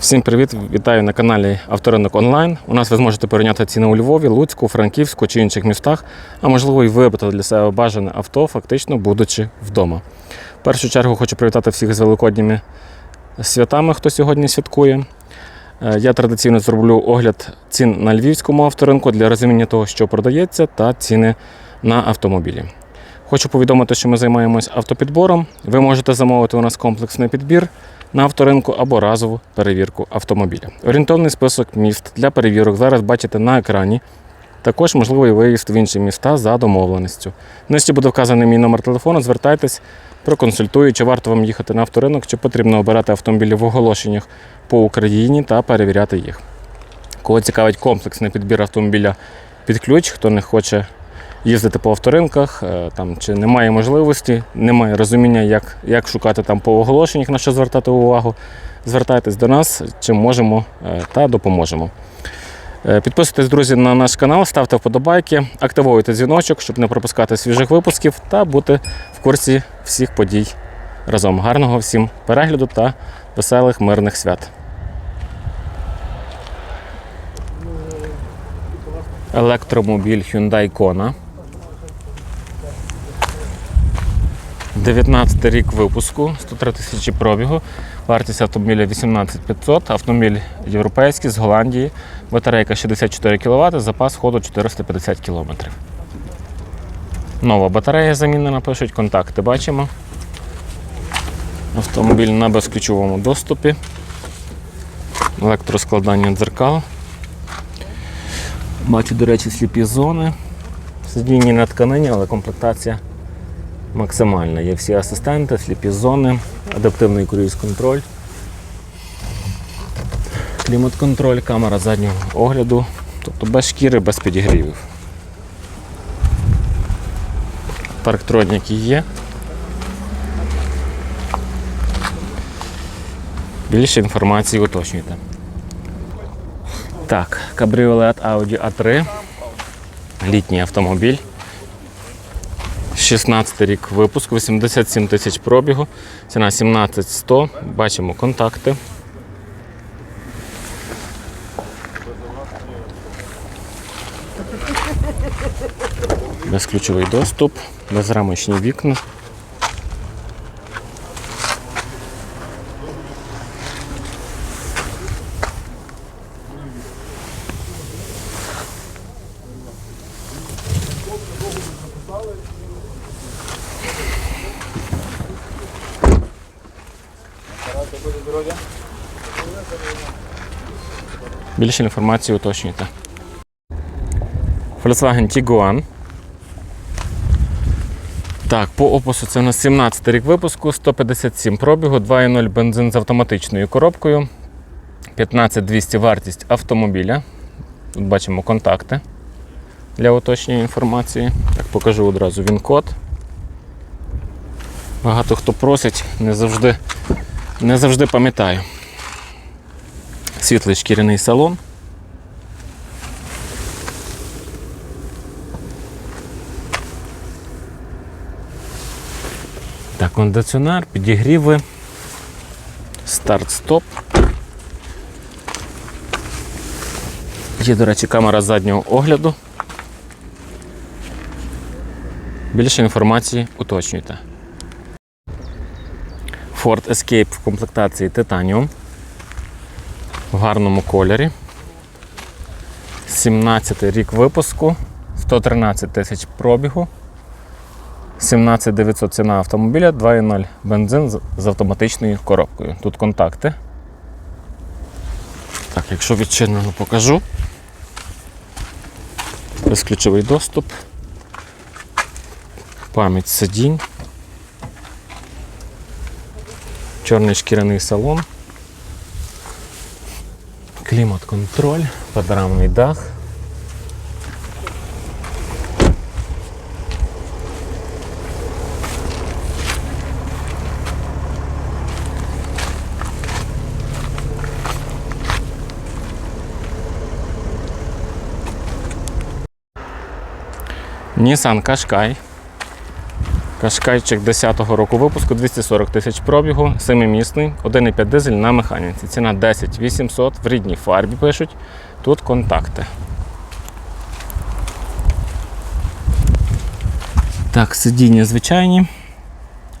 Всім привіт! Вітаю на каналі Авторинок Онлайн. У нас ви зможете порівняти ціни у Львові, Луцьку, Франківську чи інших містах, а можливо і вибрати для себе бажане авто, фактично будучи вдома. В першу чергу хочу привітати всіх з великодніми святами, хто сьогодні святкує. Е, Я традиційно зроблю огляд цін на львівському авторинку для розуміння того, що продається, та ціни на автомобілі. Хочу повідомити, що ми займаємось автопідбором. Ви можете замовити у нас комплексний підбір на авторинку або разову перевірку автомобіля. Орієнтовний список міст для перевірок зараз бачите на екрані. Також можливий виїзд в інші міста за домовленістю. Нижче буде вказаний мій номер телефону. Звертайтесь, проконсультую, чи варто вам їхати на авторинок, чи потрібно обирати автомобілі в оголошеннях по Україні та перевіряти їх. Кого цікавить комплексний підбір автомобіля під ключ, хто не хоче їздити по авторинках, е, там, чи немає можливості, немає розуміння, як, як шукати там по оголошеннях, на що звертати увагу, звертайтесь до нас, чим можемо е, та допоможемо. Е, Підписуйтесь, друзі, на наш канал, ставте вподобайки, активуйте дзвіночок, щоб не пропускати свіжих випусків та бути в курсі всіх подій разом. Гарного всім перегляду та веселих мирних свят. Електромобіль Hyundai Kona. 19 рік випуску, 103 тисячі пробігу. Вартість автомобіля 18500, автомобіль європейський з Голландії, батарейка 64 кВт, запас ходу 450 км. Нова батарея замінена, пишуть, контакти бачимо. Автомобіль на безключовому доступі. Електроскладання дзеркал. Бачу, до речі, сліпі зони. Сидіння на тканині, але комплектація максимальна. Є всі асистенти, сліпі зони, адаптивний круїз-контроль, клімат-контроль, камера заднього огляду, тобто без шкіри, без підігрівів. Парктроніки є. Більше інформації уточнюйте. Так, кабріолет Audi A3. Літній автомобіль. 16 рік випуску, 87 тисяч пробігу, ціна 17100. Бачимо контакти. Безключовий доступ, безрамочні вікна. Більше інформації уточнюйте. Volkswagen Tiguan. Так, по опису це у нас 17 рік випуску, 157 пробігу, 2.0 бензин з автоматичною коробкою, 15200 вартість автомобіля. Тут бачимо контакти для уточнення інформації. Так, покажу одразу він код. Багато хто просить, не завжди, не завжди пам'ятаю. Світлий шкіряний салон. Так, кондиціонер, підігріви, старт-стоп. Є, до речі, камера заднього огляду. Більше інформації уточнюйте. Ford Escape в комплектації Titanium в гарному кольорі. 17 рік випуску, 113 тисяч пробігу. 17900 ціна автомобіля, 2.0 бензин з- автоматичною коробкою. Тут контакти. Так, якщо відчинено, покажу. Безключовий доступ. Пам'ять сидінь. Чорний шкіряний салон. Клімат-контроль, панорамний дах. Nissan Qashqai Кашкайчик 10-го року випуску 240 тисяч пробігу, 7-місний, 1,5 дизель на механіці. Ціна 10 800, в рідній фарбі пишуть. Тут контакти. Так, сидіння звичайні,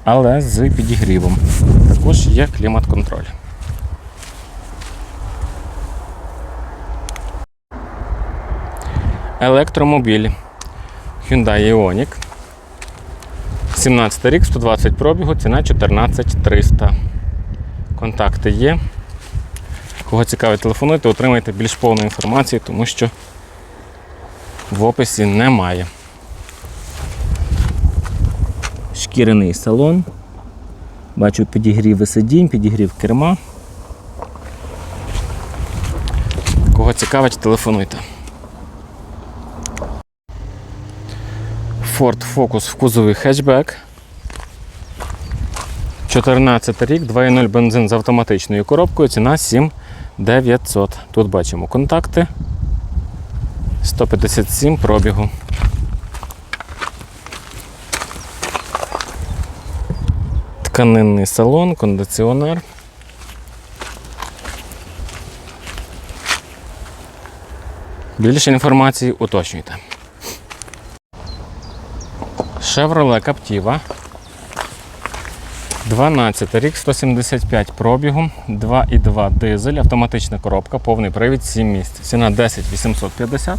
але з підігрівом. Також є клімат-контроль. Електромобіль Hyundai Ioniq. 17 рік, 120 пробігу, ціна 14300. Контакти є. Кого цікавить, телефонуйте, отримайте більш повну інформацію, тому що в описі немає. Шкіряний салон. Бачу підігрів сидінь, підігрів керма. Кого цікавить, телефонуйте. Ford Focus в кузові хетчбек. 14 рік, 2.0 бензин з автоматичною коробкою, ціна 7900. Тут бачимо контакти. 157 пробігу. Тканинний салон, кондиціонер. Більше інформації уточнюйте. Chevrolet Captiva. 12 рік, 175 пробігу, 2,2 дизель, автоматична коробка, повний привід, 7 місць. Ціна 10 850.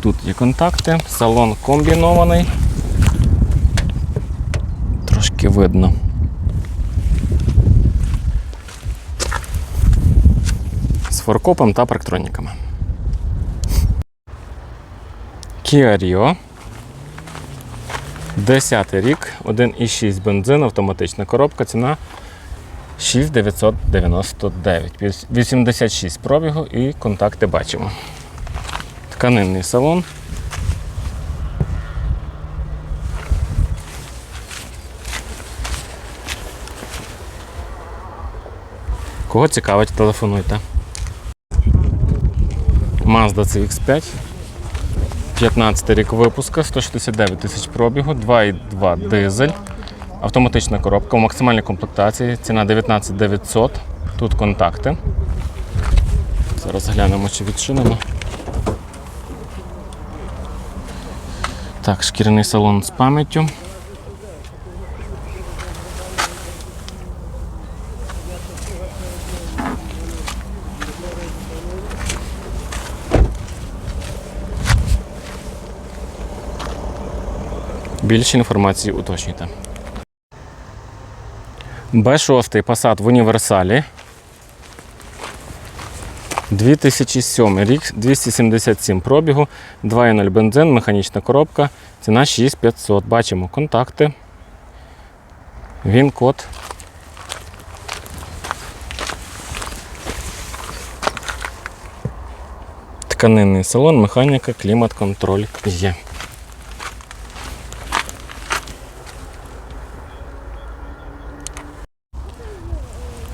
Тут є контакти, салон комбінований. Трошки видно. З форкопом та парктроніками. Kia Rio. 10 рік, 1,6 бензин, автоматична коробка, ціна 6999. 86 пробігу і контакти бачимо. Тканинний салон. Кого цікавить, телефонуйте. Mazda CX5. 15 рік випуска, 169 тисяч пробігу, 2,2 дизель, автоматична коробка у максимальній комплектації, ціна 19 900. Тут контакти. Зараз глянемо, чи відчинено. Так, шкіряний салон з пам'яттю. Більше інформації уточнюйте. Б6 Passat в універсалі. 2007 рік, 277 пробігу, 2.0 бензин, механічна коробка, ціна 6500. Бачимо контакти. Він код. Тканинний салон, механіка, клімат-контроль є.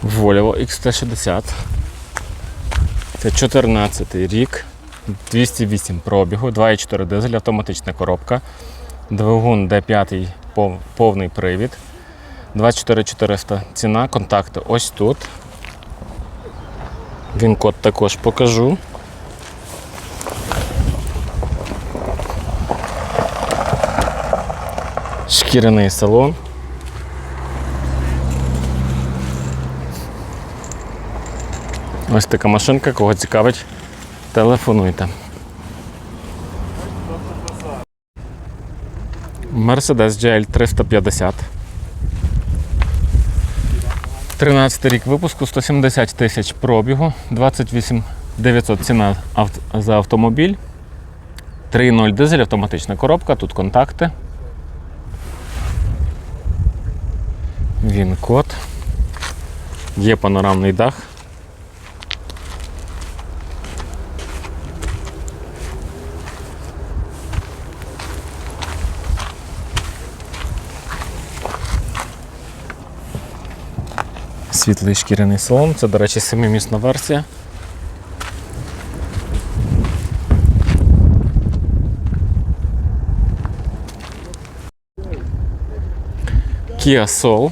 Volvo XT60. Це 14 рік, 208 пробігу, 2,4 дизель, автоматична коробка, двигун D5 повний привід, 24400 ціна, контакти ось тут. Він код також покажу. Шкіряний салон. Ось така машинка, кого цікавить, телефонуйте. Mercedes GL 350. 13 рік випуску, 170 тисяч пробігу, 28 900 ціна за автомобіль. 3.0 дизель, автоматична коробка, тут контакти. Він код. Є панорамний дах. Світлий шкіряний салон. Це, до речі, семимісна версія. Kia Soul.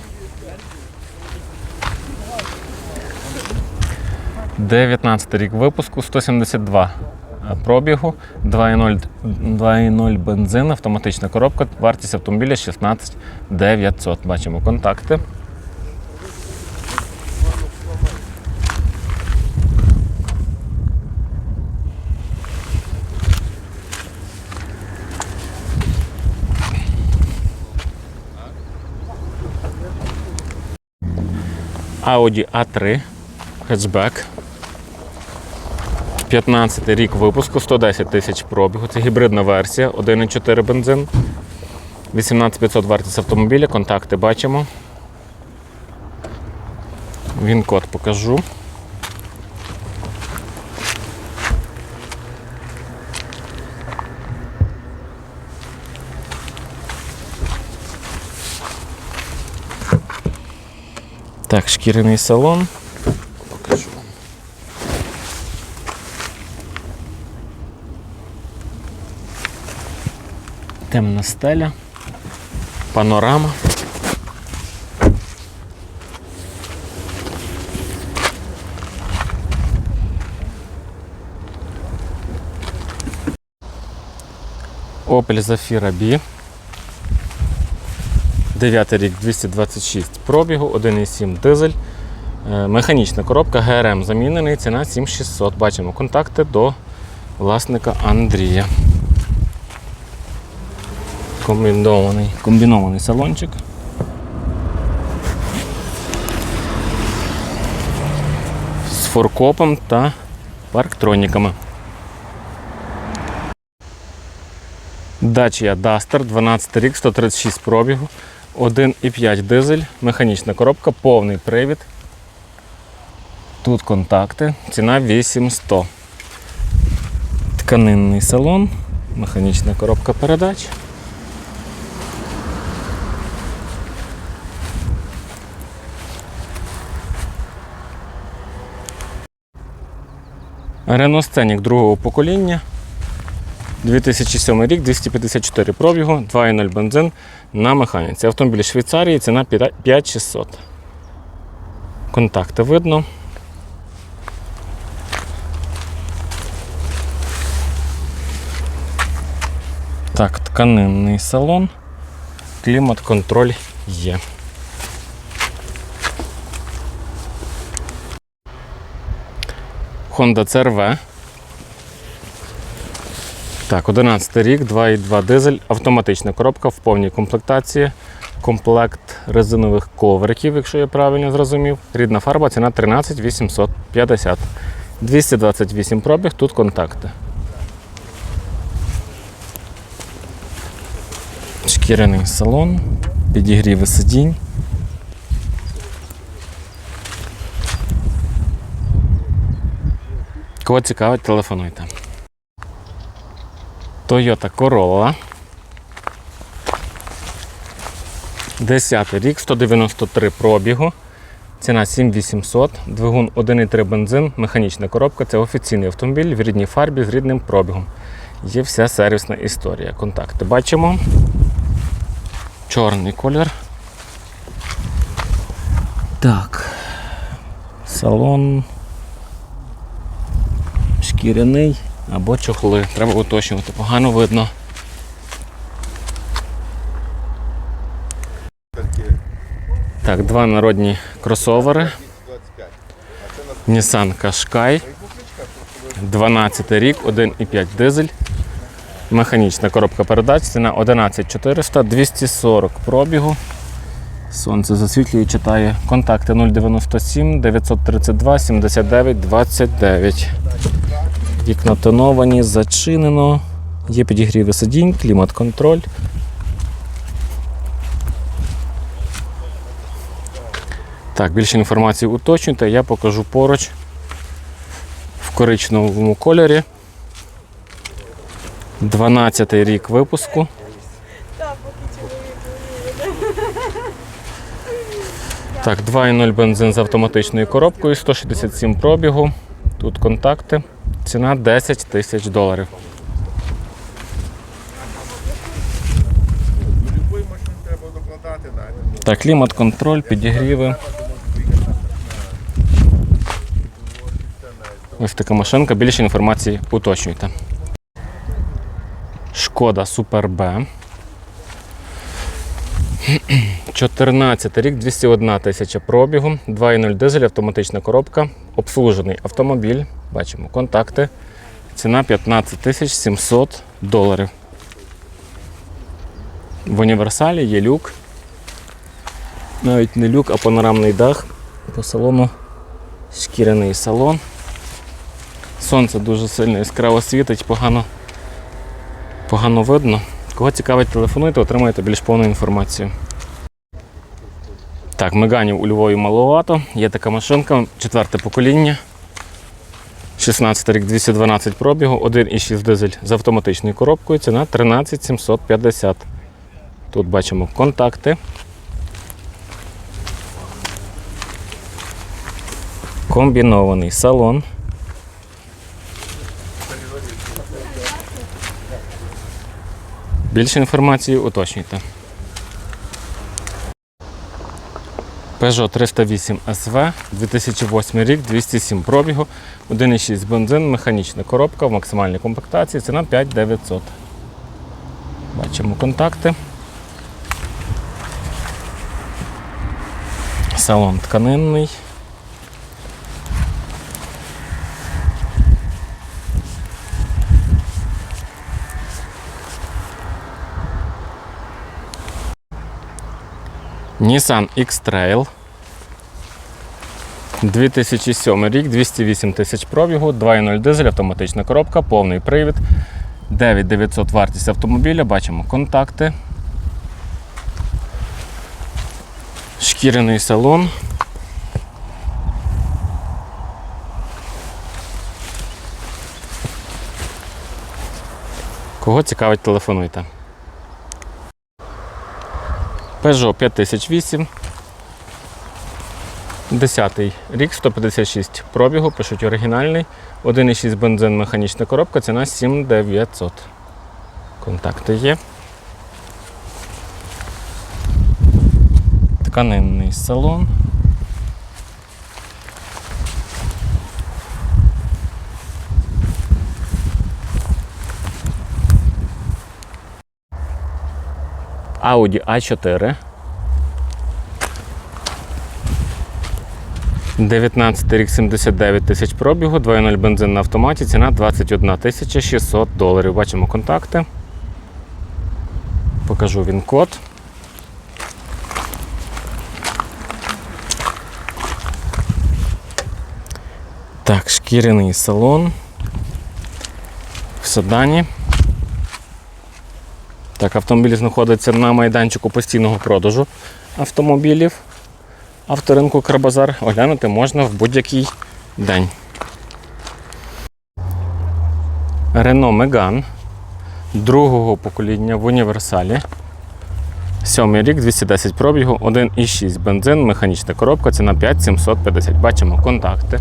19 рік випуску, 172 пробігу, 2.0 2.0 бензин, автоматична коробка, вартість автомобіля 16 900. Бачимо контакти. Audi A3 хетчбек. 15 рік випуску, 110 тисяч пробігу. Це гібридна версія, 1,4 бензин. 18500 вартість автомобіля, контакти бачимо. Він код покажу. Так, шкіряний салон. Покажу. Темна стеля, панорама. Opel Zafira B. 9 рік 226 пробігу, 1,7 дизель. Е, Механічна коробка ГРМ замінений, ціна 7600. Бачимо контакти до власника Андрія. Комбінований, комбінований салончик. З форкопом та парктроніками. Dacia Duster, 12 рік, 136 пробігу, 1,5 дизель, механічна коробка, повний привід. Тут контакти, ціна 8100. Тканинний салон, механічна коробка передач. Renault Scenic другого покоління. 2007 рік, 254 пробігу, 2.0 бензин на механіці. Автомобіль Швейцарії, ціна 5600. Контакти видно. Так, тканинний салон. Клімат-контроль є. Honda CRV. Так, 11 рік, 2,2 дизель, автоматична коробка в повній комплектації. Комплект резинових ковриків, якщо я правильно зрозумів. Рідна фарба, ціна 13 850. 228 пробіг, тут контакти. Шкіряний салон, підігріви сидінь. Кого цікавить, телефонуйте. Toyota Corolla. 10 рік, 193 пробігу. Ціна 7800, двигун 1,3 бензин, механічна коробка. Це офіційний автомобіль в рідній фарбі з рідним пробігом. Є вся сервісна історія. Контакти бачимо. Чорний колір. Так. Салон. Шкіряний або чохли. Треба уточнювати. Погано видно. Так, два народні кросовери. Nissan Qashqai. 12 рік, 1,5 дизель. Механічна коробка передач, ціна 11400, 240 пробігу. Сонце засвітлює, читає контакти 097 932 79 29. Вікна тоновані, зачинено. Є підігріви сидінь, клімат-контроль. Так, більше інформації уточнюйте, я покажу поруч в коричневому кольорі. 12 й рік випуску. Так, 2,0 бензин з автоматичною коробкою, 167 пробігу. Тут контакти. Ціна 10 тисяч доларів. Так, клімат-контроль, підігріви. Ось така машинка. Більше інформації уточнюйте. Шкода Супер Б. 14 рік, 201 тисяча пробігу, 2.0 дизель, автоматична коробка, обслужений автомобіль. Бачимо контакти. Ціна 15 700 доларів. В універсалі є люк. Навіть не люк, а панорамний дах. По салону шкіряний салон. Сонце дуже сильно яскраво світить, погано, погано видно. Кого цікавить, телефонуйте, отримаєте більш повну інформацію. Так, меганів у Львові маловато. Є така машинка, четверте покоління. 16 рік 212 пробігу, 1,6 дизель з автоматичною коробкою, ціна 13 750. Тут бачимо контакти. Комбінований салон. Більше інформації уточнюйте. Peugeot 308 SV, 2008 рік, 207 пробігу, 1,6 бензин, механічна коробка в максимальній комплектації, ціна 5900. Бачимо контакти. Салон тканинний. Nissan X-Trail. 2007 рік, 208 тисяч пробігу, 2.0 дизель, автоматична коробка, повний привід. 9900 вартість автомобіля, бачимо контакти. Шкіряний салон. Кого цікавить, телефонуйте. Peugeot 5008. 10 рік, 156 пробігу, пишуть оригінальний. 1,6 бензин, механічна коробка, ціна 7900. Контакти є. Тканинний салон. Audi A4. 19 рік 79 тисяч пробігу, 2.0 бензин на автоматі, ціна 21 тисяча 600 доларів. Бачимо контакти. Покажу він код. Так, шкіряний салон. В Седані. Так, автомобіль знаходиться на майданчику постійного продажу автомобілів. Авторинку Карбазар оглянути можна в будь-який день. Рено Меган другого покоління в універсалі. Сьомий рік, 210 пробігу, 1,6 бензин, механічна коробка, ціна 5750. Бачимо контакти.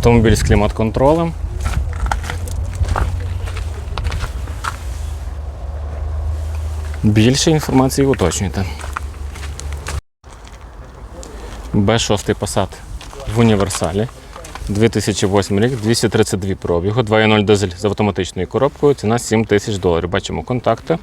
Автомобіль з клімат-контролем. Більше інформації уточнюйте. Б6 Passat в універсалі. 2008 рік, 232 пробігу, 2.0 дизель з автоматичною коробкою, ціна 7 тисяч доларів. Бачимо контакти.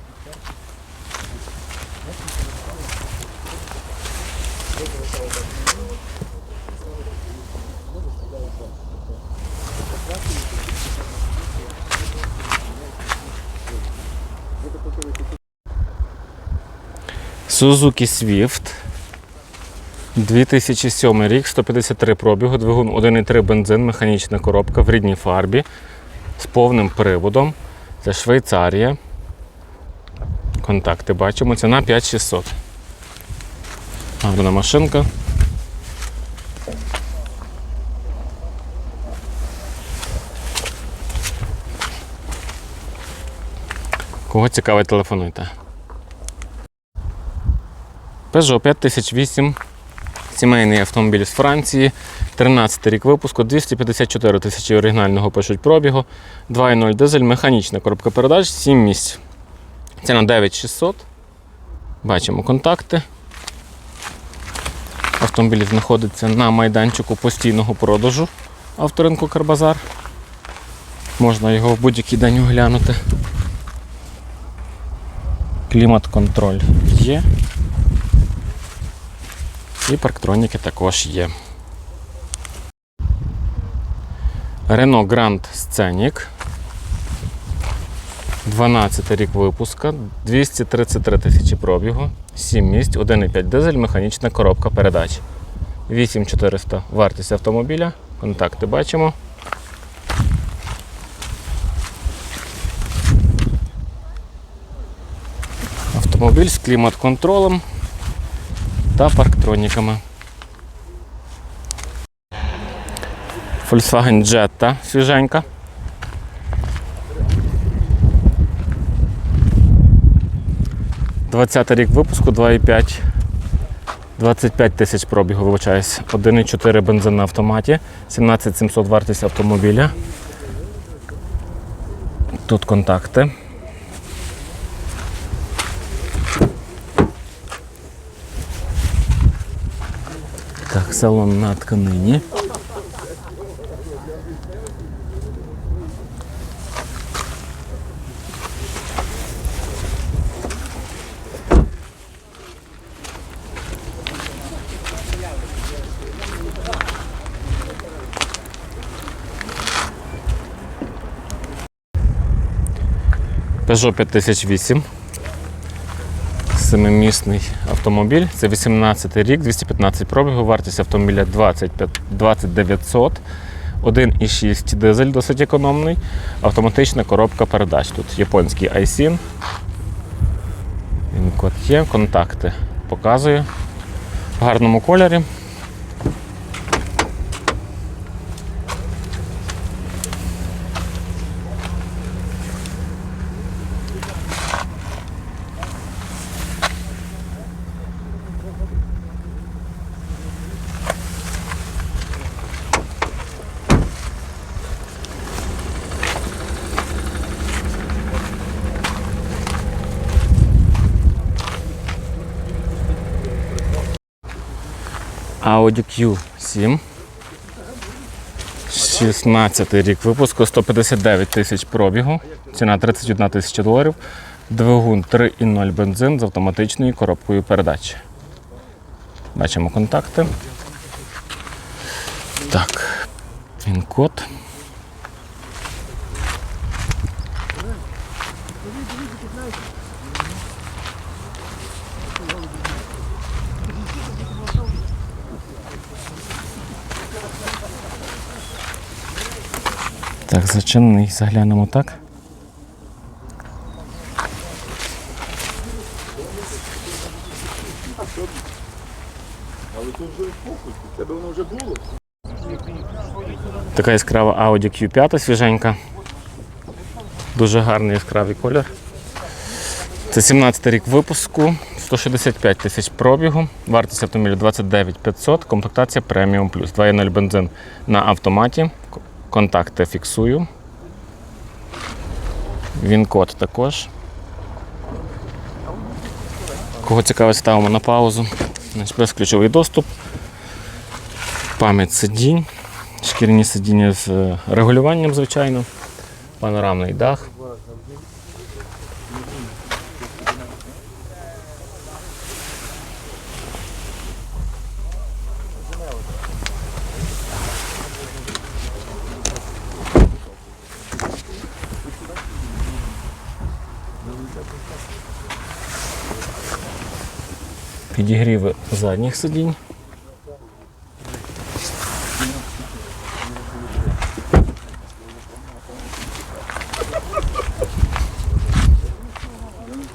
Suzuki Swift. 2007 рік, 153 пробігу, двигун 1,3 бензин, механічна коробка в рідній фарбі з повним приводом. Це Швейцарія. Контакти бачимо. Ціна 5600. Гарна машинка. Кого цікавить, телефонуйте. Peugeot 5008 Сімейний автомобіль з Франції, 13 рік випуску, 254 тисячі оригінального пишуть пробігу, 2.0 дизель, механічна коробка передач, 7 місць. Ціна 9600. Бачимо контакти. Автомобіль знаходиться на майданчику постійного продажу авторинку Карбазар. Можна його в будь-який день оглянути. Клімат-контроль є. І парктроніки також є. Renault Grand Scenic. 12 рік випуска, 233 тисячі пробігу, 7 місць, 1,5 дизель, механічна коробка передач. 8400 вартість автомобіля. Контакти бачимо. Автомобіль з клімат-контролем та парктроніками. Volkswagen Jetta свіженька. Двадцятий рік випуску 2,5. 25 тисяч пробігу, вибачаюсь. 1,4 бензин на автоматі, 17700 вартість автомобіля. Тут контакти. Так, салон на тканині. Peugeot 5008. Семимісний автомобіль. Це 18 рік, 215 пробігу, вартість автомобіля 25 2900. 1,6 дизель досить економний. Автоматична коробка передач. Тут японський iSIN. Він код є, контакти показую. В гарному кольорі. Audi Q7. 16 рік випуску, 159 тисяч пробігу, ціна 31 тисяча доларів. Двигун 3,0 бензин з автоматичною коробкою передач. Бачимо контакти. Так, він-код. Так, зачинений, заглянемо так. Така яскрава Audi Q5 свіженька. Дуже гарний яскравий колір. Це 17 рік випуску, 165 тисяч пробігу, вартість автомобіля 29 500, комплектація Premium Plus. 2.0 бензин на автоматі. Контакти фіксую. Він код також. Кого цікавить, ставимо на паузу. Плюс безключовий доступ. Пам'ять сидінь. Шкіряні сидіння з регулюванням, звичайно. Панорамний дах. Підігріви задніх сидінь.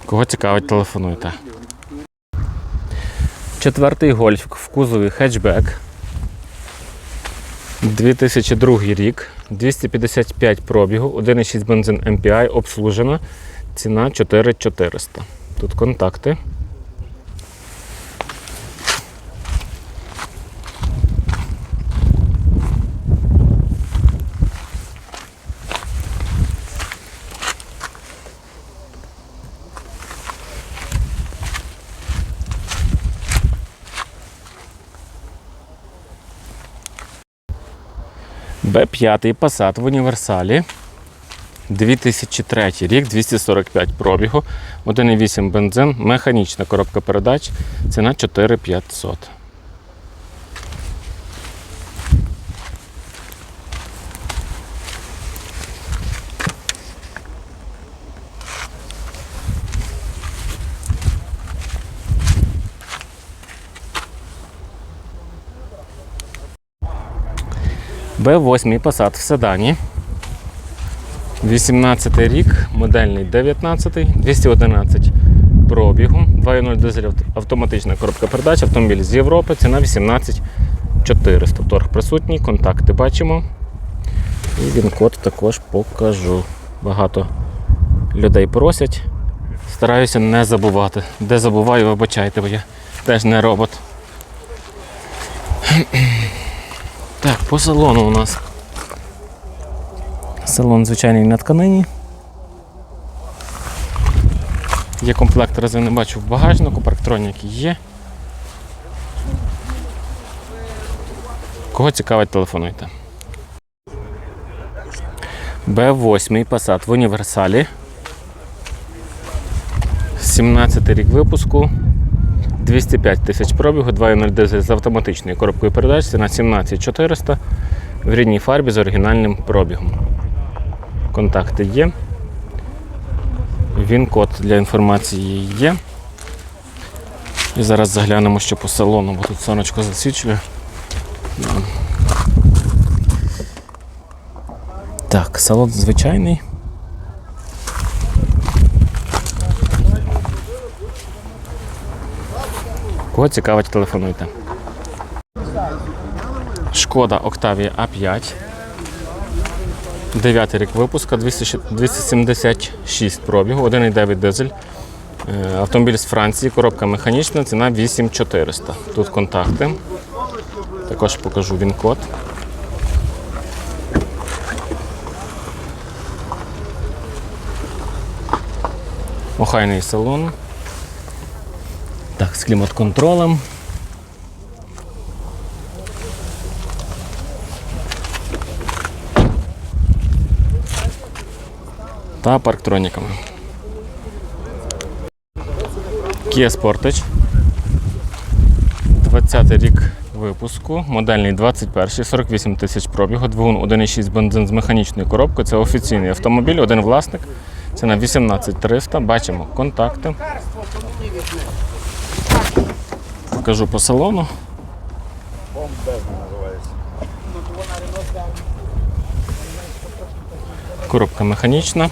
Кого цікавить, телефонуйте. Четвертий гольф в кузові хетчбек. 2002 рік, 255 пробігу, 1,6 бензин MPI, обслужена. Ціна 4400. Тут контакти. Б5 Passat в універсалі. 2003 рік, 245 пробігу, 1,8 бензин, механічна коробка передач, ціна 4500. Б8 Passat в седані. 18 рік, модельний 19, 211 пробігу, 2.0 дизель автоматична коробка передач, автомобіль з Європи, ціна 18 400. Торг присутній, контакти бачимо. І він код також покажу. Багато людей просять. Стараюся не забувати. Де забуваю, вибачайте, бо я теж не робот. По салону у нас Салон звичайний на тканині. Є комплект резини, бачу в багажнику, парктроніки є. Кого цікавить, телефонуйте. Б8 Passat в універсалі. 17 рік випуску. 205 тисяч пробігу, 2.0 дизель з автоматичною коробкою передач, ціна 17400 в рідній фарбі з оригінальним пробігом. Контакти є. Він код для інформації є. І зараз заглянемо, що по салону, бо тут сонечко засвічує. Так, салон звичайний. Кого цікавить, телефонуйте. Шкода Octavia A5. Дев'ятий рік випуска, 276 пробігу, 1,9 дизель. Е, Автомобіль з Франції, коробка механічна, ціна 8400. Тут контакти. Також покажу він код. Охайний салон. Так, з клімат-контролем. та парктроніками. Kia Sportage. 20 рік випуску, модельний 21, 48 тисяч пробігу, двигун 1,6 бензин з механічною коробкою. Це офіційний автомобіль, один власник. Це на 18300. Бачимо контакти. Покажу по салону. Коробка механічна.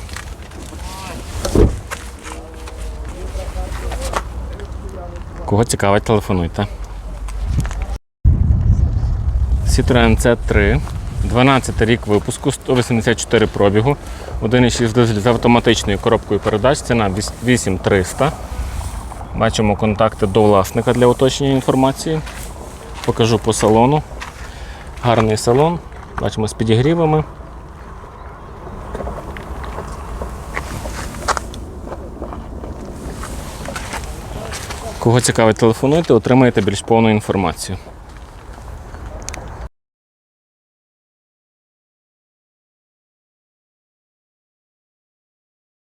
Кого цікавить, телефонуйте. Citroen C3. 12 рік випуску, 184 пробігу, 1,6 дизель з автоматичною коробкою передач, ціна 8300. Бачимо контакти до власника для уточнення інформації. Покажу по салону. Гарний салон. Бачимо з підігрівами. Кого цікавить, телефонуйте, отримаєте більш повну інформацію.